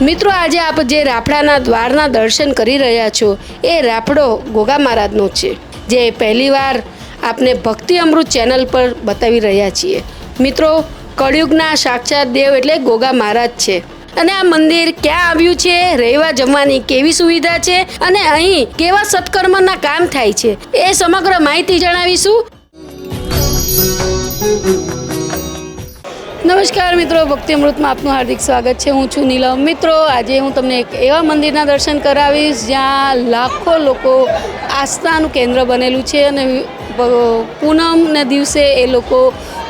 મિત્રો, આજે આપ જે રાફડાના દ્વારના દર્શન કરી રહ્યા છો, એ રાફડો ગોગા મહારાજનો છે. જે પહેલીવાર આપને ભક્તિ અમૃત ચેનલ પર બતાવી રહ્યા છીએ. મિત્રો, કળિયુગના સાક્ષાત દેવ એટલે ગોગા મહારાજ છે. અને આ મંદિર ક્યાં આવ્યું છે, રહેવા જમવાની કેવી સુવિધા છે, અને અહીં કેવા સત્કર્મના કામ થાય છે, એ સમગ્ર માહિતી જણાવીશું. નમસ્કાર મિત્રો, ભક્તિ અમૃતમાં આપનું હાર્દિક સ્વાગત છે. હું છું નીલમ. મિત્રો, આજે હું તમને એક એવા મંદિરના દર્શન કરાવીશ જ્યાં લાખો લોકો આસ્થાનું કેન્દ્ર બનેલું છે અને પૂનમને દિવસે એ લોકો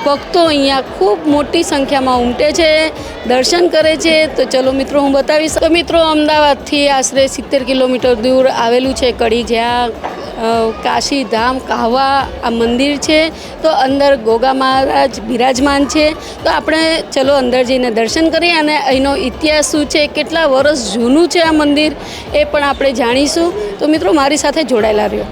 ભક્તો અહીંયા ખૂબ મોટી સંખ્યામાં ઉમટે છે, દર્શન કરે છે. તો ચલો મિત્રો, હું બતાવીશ. તો મિત્રો, અમદાવાદથી આશરે સિત્તેર કિલોમીટર દૂર આવેલું છે કડી જ્યાં અ, કાશી ધામ કાહવા આ મંદિર છે. તો અંદર ગોગા મહારાજ બિરાજમાન છે. તો આપણે ચલો અંદર જઈને દર્શન કરીએ અને અહીંનો ઇતિહાસ શું છે કેટલા વર્ષ જૂનું છે આ મંદિર એ પણ આપણે જાણીશું. તો મિત્રો મારી સાથે જોડાયેલા રહ્યો.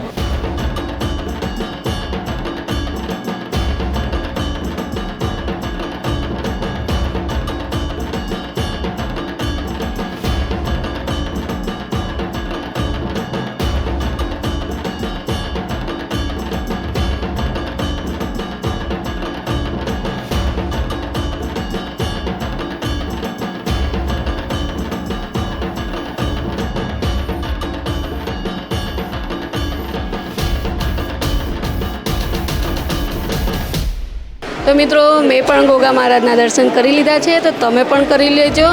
તો મિત્રો, મેં પણ ગોગા મહારાજના દર્શન કરી લીધા છે, તો તમે પણ કરી લેજો.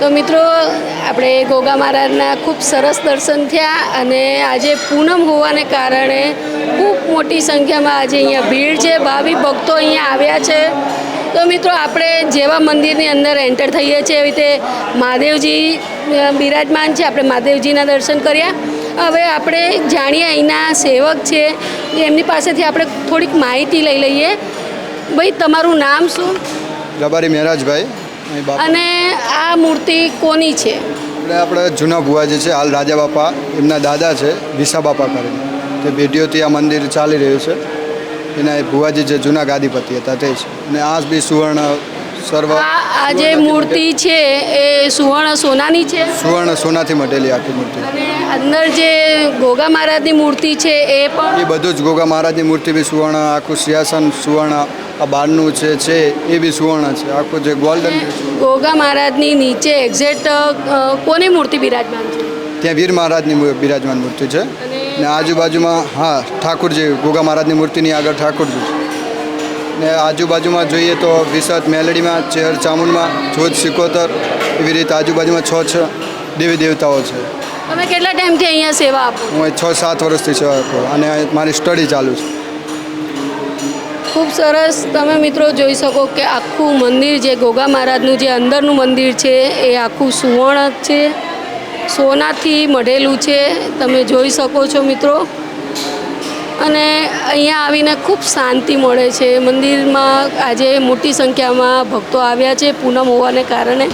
તો મિત્રો, આપણે ગોગા મહારાજના ખૂબ સરસ દર્શન થયા અને આજે પૂનમ હોવાને કારણે ખૂબ મોટી સંખ્યામાં આજે અહીંયા ભીડ છે, ભાવિ ભક્તો અહીંયા આવ્યા છે. તો મિત્રો, આપણે જેવા મંદિરની અંદર એન્ટર થઈએ છીએ, એવી રીતે મહાદેવજી બિરાજમાન છે, આપણે મહાદેવજીના દર્શન કર્યા. હવે આપણે જાણીએ અહીંના સેવક છે એમની પાસેથી આપણે થોડીક માહિતી લઈ લઈએ. ભાઈ તમારું નામ શું? રબારી મહેરાજભાઈ અને આ મૂર્તિ કોની છે? આપણે આપણે જૂના ભુવાજી છે હાલ રાજા બાપા એમના દાદા છે વિસા બાપા કરીને તે પેઢીઓથી આ મંદિર ચાલી રહ્યું છે. એના ભુવાજી જે જૂના ગાદીપતિ હતા તે છે. અને આ બી સુવર્ણ સર્વ આ જે મૂર્તિ છે એ સુવર્ણ સોનાની છે. સુવર્ણ સોનાથી મટેલી આખી મૂર્તિ. અને અંદર જે ગોગા મહારાજની મૂર્તિ છે એ પણ એ બધું જ ગોગા મહારાજની મૂર્તિ બી સુવર્ણ આખું સિંહાસન સુવર્ણ આ બહારનું છે છે એ બી સુવર્ણ છે. આખું જે ગોલ્ડન ગોગા મહારાજની નીચે એક્ઝેક્ટ કોની મૂર્તિ બિરાજમાન છે? ત્યાં વીર મહારાજની બિરાજમાન મૂર્તિ છે. અને આજુબાજુમાં હા ઠાકોરજી ગોગા મહારાજની મૂર્તિની આગળ ઠાકોરજી છે. ને આજુબાજુમાં જોઈએ તો વિસાદ મેલડીમાં ચેર ચામુંડમાં જોધ સિકોતર એવી રીતે આજુબાજુમાં છ છ દેવી દેવતાઓ છે. તમે કેટલા ટાઈમથી અહીંયા સેવા આપો હું છ સાત વર્ષથી સેવા આપું અને મારી સ્ટડી ચાલુ છે. ખૂબ સરસ. તમે મિત્રો જોઈ શકો કે આખું મંદિર જે ગોગા મહારાજનું જે અંદરનું મંદિર છે એ આખું સુવર્ણ છે. સોનાથી મઢેલું છે. તમે જોઈ શકો છો મિત્રો. અને અહીંયા આવીને ખૂબ શાંતિ મળે છે. મંદિરમાં આજે મોટી સંખ્યામાં ભક્તો આવ્યા છે પૂનમ હોવાને કારણે.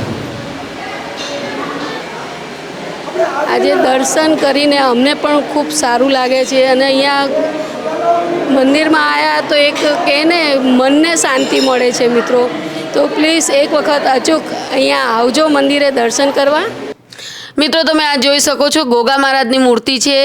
આજે દર્શન કરીને અમને પણ ખૂબ સારું લાગે છે અને અહીંયા મંદિરમાં આવ્યા તો એક કહે ને મનને શાંતિ મળે છે મિત્રો. તો પ્લીઝ એક વખત અચૂક અહીંયા આવજો મંદિરે દર્શન કરવા. મિત્રો, તમે આ જોઈ શકો છો ગોગા મહારાજની મૂર્તિ છે.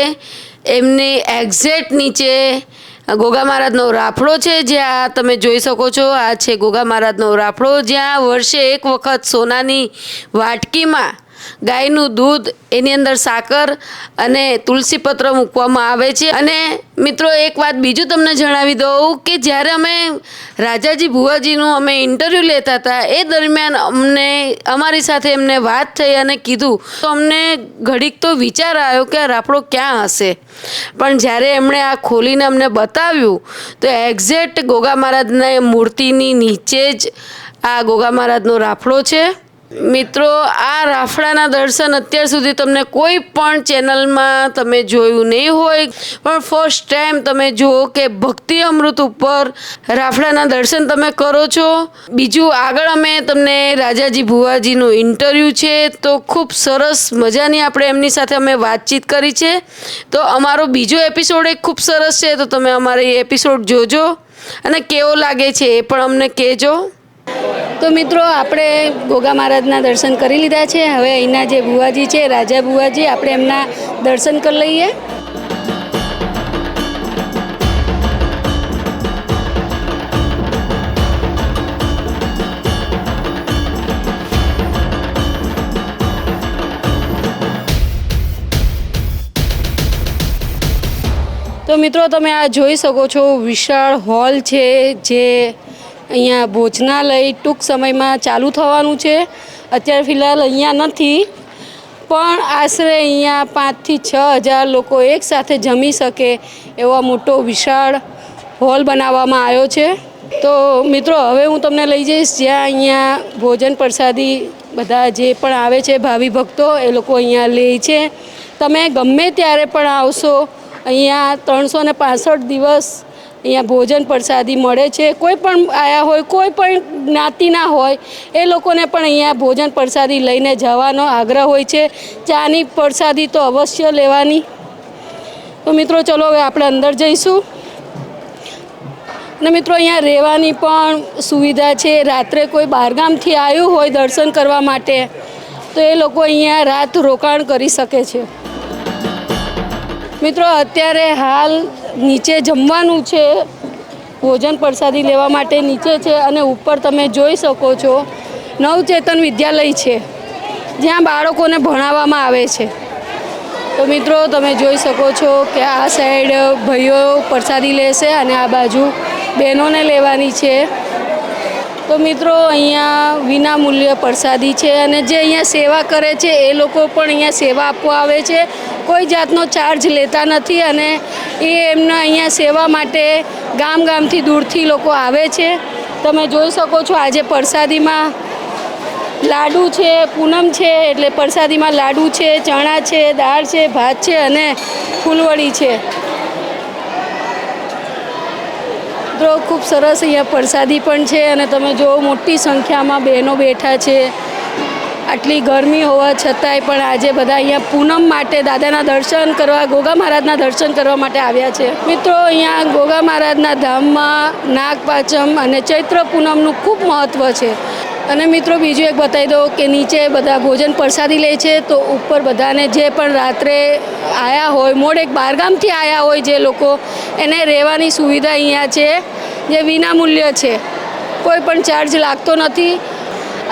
એમની એક્ઝેક્ટ નીચે ગોગા મહારાજનો રાફડો છે, જ્યાં તમે જોઈ શકો છો, આ છે ગોગા મહારાજનો રાફડો, જ્યાં વર્ષે એક વખત સોનાની વાટકીમાં ગાયનું દૂધ, એની અંદર સાકર અને તુલસી પત્ર મૂકવામાં આવે છે. અને મિત્રો, એક વાત બીજું તમને જણાવી દઉં કે જ્યારે અમે રાજાજી ભુવાજીનું અમે ઇન્ટરવ્યૂ લેતા હતા, એ દરમિયાન અમને, અમારી સાથે એમને વાત થઈ અને કીધું. તો અમને ઘડીક તો વિચાર આવ્યો કે આ રાફડો ક્યાં હશે? પણ જ્યારે એમણે આ ખોલીને અમને બતાવ્યું, તો એક્ઝેક્ટ ગોગા મહારાજના મૂર્તિની નીચે જ આ ગોગા મહારાજનો રાફડો છે. મિત્રો, આ રાફડાના દર્શન અત્યાર સુધી તમને કોઈ પણ ચેનલમાં તમે જોયું નહીં હોય, પણ ફર્સ્ટ ટાઈમ તમે જુઓ કે ભક્તિ અમૃત ઉપર રાફડાના દર્શન તમે કરો છો. બીજું, આગળ અમે તમને રાજાજી ભુવાજીનું ઇન્ટરવ્યૂ છે, તો ખૂબ સરસ મજાની આપણે એમની સાથે અમે વાતચીત કરી છે. તો અમારો બીજો એપિસોડ એક ખૂબ સરસ છે, તો તમે અમારો એ એપિસોડ જોજો અને કેવો લાગે છે એ પણ અમને કહેજો. તો મિત્રો, આપણે ગોગા મહારાજના દર્શન કરી લીધા છે. હવે અહીંના જે બુવાજી છે, રાજા બુવાજી આપણે એમના દર્શન કરી લઈએ. તો મિત્રો, તમે આ જોઈ શકો છો, વિશાળ હોલ છે, જે અહીંયા ભોજનાલય ટૂંક સમયમાં ચાલુ થવાનું છે. અત્યારે ફિલહાલ અહીંયા નથી. પણ આશરે અહીંયા પાંચથી છ હજાર લોકો એકસાથે જમી શકે એવો મોટો વિશાળ હોલ બનાવવામાં આવ્યો છે. તો મિત્રો, હવે હું તમને લઈ જઈશ. જ્યાં અહીંયા ભોજન પ્રસાદી બધા જે પણ આવે છે, ભાવિ ભક્તો, એ લોકો અહીંયા લે છે. તમે ગમે ત્યારે પણ આવશો, અહીંયા ત્રણસો ને દિવસ અહીંયા ભોજન પ્રસાદી મળે છે. કોઈ પણ આયા હોય, કોઈ પણ જ્ઞાતિના હોય, એ લોકોને પણ અહીંયા ભોજન પ્રસાદી લઈને જવાનો આગ્રહ હોય છે. ચાની પ્રસાદી તો અવશ્ય લેવાની. તો મિત્રો ચલો હવે આપણે અંદર જઈશું. અને મિત્રો અહીંયા રહેવાની પણ સુવિધા છે. રાત્રે કોઈ બહારગામથી આવ્યું હોય દર્શન કરવા માટે, તો એ લોકો અહીંયા રાત રોકાણ કરી શકે છે. મિત્રો, અત્યારે હાલ નીચે જમવાનું છે. ભોજન પ્રસાદી લેવા માટે નીચે છે અને ઉપર તમે જોઈ શકો છો, નવચેતન વિદ્યાલય છે, જ્યાં બાળકોને ભણાવવામાં આવે છે. તો મિત્રો, તમે જોઈ શકો છો કે આ સાઈડ ભાઈઓ પ્રસાદી લેશે અને આ બાજુ બહેનોને લેવાની છે. તો મિત્રો, અહીંયા વિનામૂલ્ય પ્રસાદી છે અને જે અહીંયા સેવા કરે છે, એ લોકો પણ અહીંયા સેવા આપવા આવે છે. કોઈ જાતનો ચાર્જ લેતા નથી અને એ એમના અહીંયા સેવા માટે ગામ ગામથી દૂરથી લોકો આવે છે. તમે જોઈ શકો છો, આજે પ્રસાદીમાં લાડુ છે, પૂનમ છે, એટલે પ્રસાદીમાં લાડુ છે, ચણા છે, દાળ છે, ભાત છે અને ફૂલવડી છે. તો ખૂબ સરસ અહીંયા પ્રસાદી પણ છે અને તમે જો મોટી સંખ્યામાં બહેનો બેઠા છે. આટલી ગરમી હોવા છતાંય પણ આજે બધા અહીંયા પૂનમ માટે દાદાના દર્શન કરવા, ગોગા મહારાજના દર્શન કરવા માટે આવ્યા છે. મિત્રો, અહીંયા ગોગા મહારાજના ધામમાં નાગપાચમ અને ચૈત્ર પૂનમનું ખૂબ મહત્ત્વ છે. અને મિત્રો, બીજું એક બતાવી દો કે નીચે બધા ભોજન પ્રસાદી લે છે, તો ઉપર બધાને જે પણ રાત્રે આવ્યા હોય મોડેક બહારગામથી આવ્યા હોય જે લોકો, એને રહેવાની સુવિધા અહીંયા છે, જે વિનામૂલ્ય છે. કોઈ પણ ચાર્જ લાગતો નથી.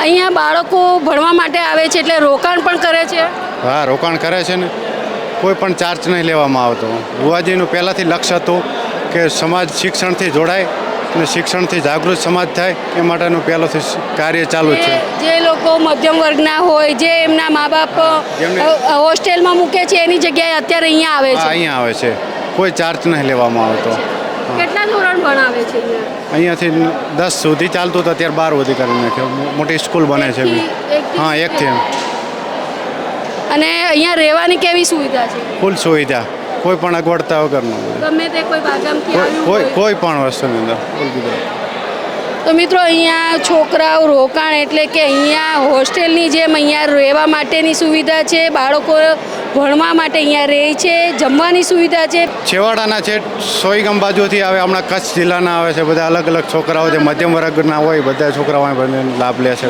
અહીંયા બાળકો ભણવા માટે આવે છે એટલે રોકાણ પણ કરે છે. હા, રોકાણ કરે છે ને. કોઈ પણ ચાર્જ નહીં લેવામાં આવતો. ગુવાજીનું પહેલાંથી લક્ષ્ય હતું કે સમાજ શિક્ષણથી જોડાય અને શિક્ષણથી જાગૃત સમાજ થાય એ માટેનું પહેલોથી કાર્ય ચાલુ છે. જે લોકો મધ્યમ વર્ગના હોય જે એમના મા બાપ હોસ્ટેલમાં મૂકે છે એની જગ્યાએ અત્યારે અહીંયા આવે છે. અહીંયા આવે છે. કોઈ ચાર્જ નહીં લેવામાં આવતો. કેટલા ધોરણ ભણાવે છે અહીંયાથી દસ સુધી ચાલતું હતું અત્યારે બાર સુધી કરી નાખ્યો. મોટી સ્કૂલ બને છે હા એકથી. અને અહીંયા રહેવાની કેવી સુવિધા છે? ફૂલ સુવિધા. કોઈ પણ અગવડતા વગરનું ગમે તે કોઈ બાગામથી કોઈ કોઈ હોય. કોઈ પણ વસ્તુની અંદર તો મિત્રો અહીંયા છોકરાઓ રોકાણ એટલે કે અહીંયા હોસ્ટેલની જેમ અહીંયા રહેવા માટેની સુવિધા છે બાળકો ભણવા માટે અહીંયા રહે છે જમવાની સુવિધા છે. છેવાડાના છે સોઈગમ બાજુથી આવે હમણાં કચ્છ જિલ્લાના આવે છે બધા અલગ અલગ છોકરાઓ જે મધ્યમ વર્ગના હોય બધા છોકરાઓ લાભ લે છે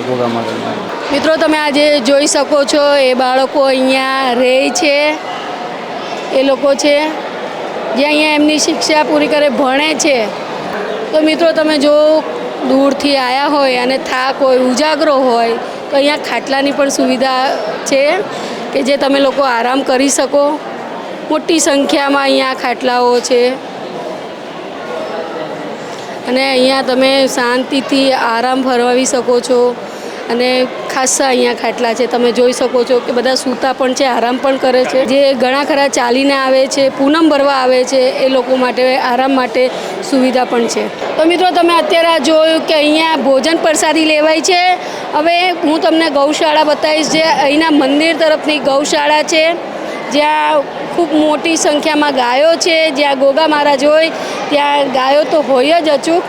મિત્રો તમે આજે જોઈ શકો છો એ બાળકો અહીંયા રહે છે. એ લોકો છે, જે અહીંયા એમની શિક્ષા પૂરી કરે, ભણે છે. તો મિત્રો, તમે જો દૂરથી આવ્યા હોય અને થાક હોય, ઉજાગરો હોય, તો અહીંયા ખાટલાની પણ સુવિધા છે કે જે તમે લોકો આરામ કરી શકો. મોટી સંખ્યામાં અહીંયા ખાટલાઓ છે. અને અહીંયા તમે શાંતિથી આરામ ફરવાવી શકો છો. અને ખાસ્સા અહીંયા ખાટલા છે. તમે જોઈ શકો છો કે બધા સૂતા પણ છે, આરામ પણ કરે છે. જે ઘણા ખરા ચાલીને આવે છે, પૂનમ ભરવા આવે છે, એ લોકો માટે, આરામ માટે સુવિધા પણ છે. તો મિત્રો, તમે અત્યારે જોયું કે અહીંયા ભોજન પ્રસાદી લેવાય છે. હવે હું તમને ગૌશાળા બતાવીશ જે અહીંના મંદિર તરફની ગૌશાળા છે. જ્યાં ખૂબ મોટી સંખ્યામાં ગાયો છે. જ્યાં ગોગા મહારાજ હોય, ત્યાં ગાયો તો હોય જ અચૂક.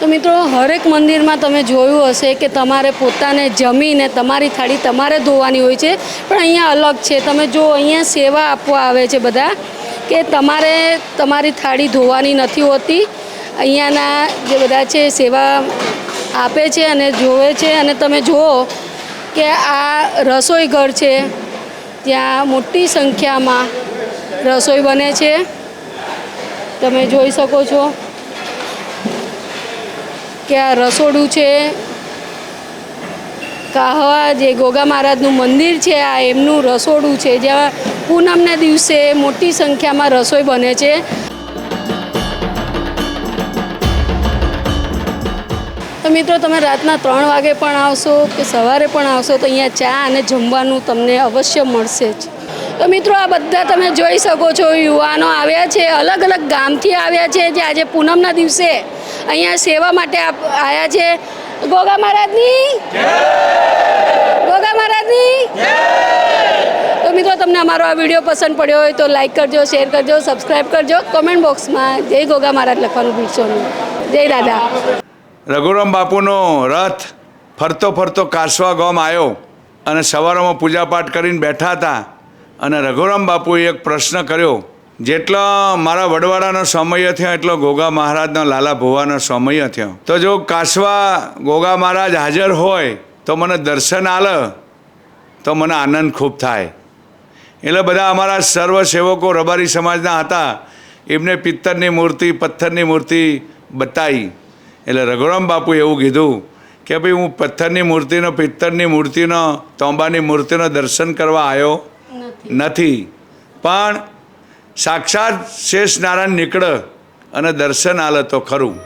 તો મિત્રો, હરેક મંદિરમાં તમે જોયું હશે કે તમારે પોતાને જમીને તમારી થાળી તમારે ધોવાની હોય છે, પણ અહીંયા અલગ છે. તમે જો અહીંયા સેવા આપવા આવે છે બધા, કે તમારે તમારી થાળી ધોવાની નથી હોતી. અહીંયાના જે બધા છે સેવા આપે છે અને જોવે છે. અને તમે જુઓ કે આ રસોઈ ઘર છે, ત્યાં મોટી સંખ્યામાં રસોઈ બને છે. તમે જોઈ શકો છો. કે આ રસોડું છે. કાહવા જે ગોગા મહારાજનું મંદિર છે, આ એમનું રસોડું છે, જ્યાં પૂનમના દિવસે મોટી સંખ્યામાં રસોઈ બને છે. તો મિત્રો, તમે રાતના ત્રણ વાગે પણ આવશો કે સવારે પણ આવશો, તો અહીંયા ચા અને જમવાનું તમને અવશ્ય મળશે જ. તો મિત્રો, આ બધા તમે જોઈ શકો છો, યુવાનો આવ્યા છે અલગ અલગ ગામથી આવ્યા છે, જે આજે પૂનમના દિવસે અહીંયા સેવા માટે આપ- આવ્યા છે. ગોગા મહારાજની ગોગા મહારાજની તો મિત્રો તમને અમારો આ વીડિયો પસંદ પડ્યો હોય તો લાઈક કરજો શેર કરજો સબસ્ક્રાઈબ કરજો. કોમેન્ટ બોક્સમાં જય ગોગા મહારાજ લખવાનું ભૂલશો નહીં. જય દાદા. રઘુરામ બાપુનો રથ ફરતો ફરતો કાસવા ગામ આવ્યો અને સવારોમાં પૂજાપાઠ કરીને બેઠા હતા. અને રઘુરામ બાપુએ એક પ્રશ્ન કર્યો. જેટલો મારા વડવાડાનો સમય થયો એટલો ગોગા મહારાજનો લાલા ભુવાનો સમય થયો. તો જો કાસવા ગોગા મહારાજ હાજર હોય તો મને દર્શન આલે તો મને આનંદ ખૂબ થાય. એટલે બધા અમારા સર્વ સેવકો રબારી સમાજના હતા એમને પિત્તરની મૂર્તિ પથ્થરની મૂર્તિ બતાવી એટલે રઘુરામ બાપુ એવું કીધું કે ભાઈ હું પથ્થરની મૂર્તિનો પિત્તરની મૂર્તિનો તોંબાની મૂર્તિનો દર્શન કરવા આવ્યો નથી. પણ સાક્ષાત શેષ નારાયણ નીકળે અને દર્શન આલે તો ખરું.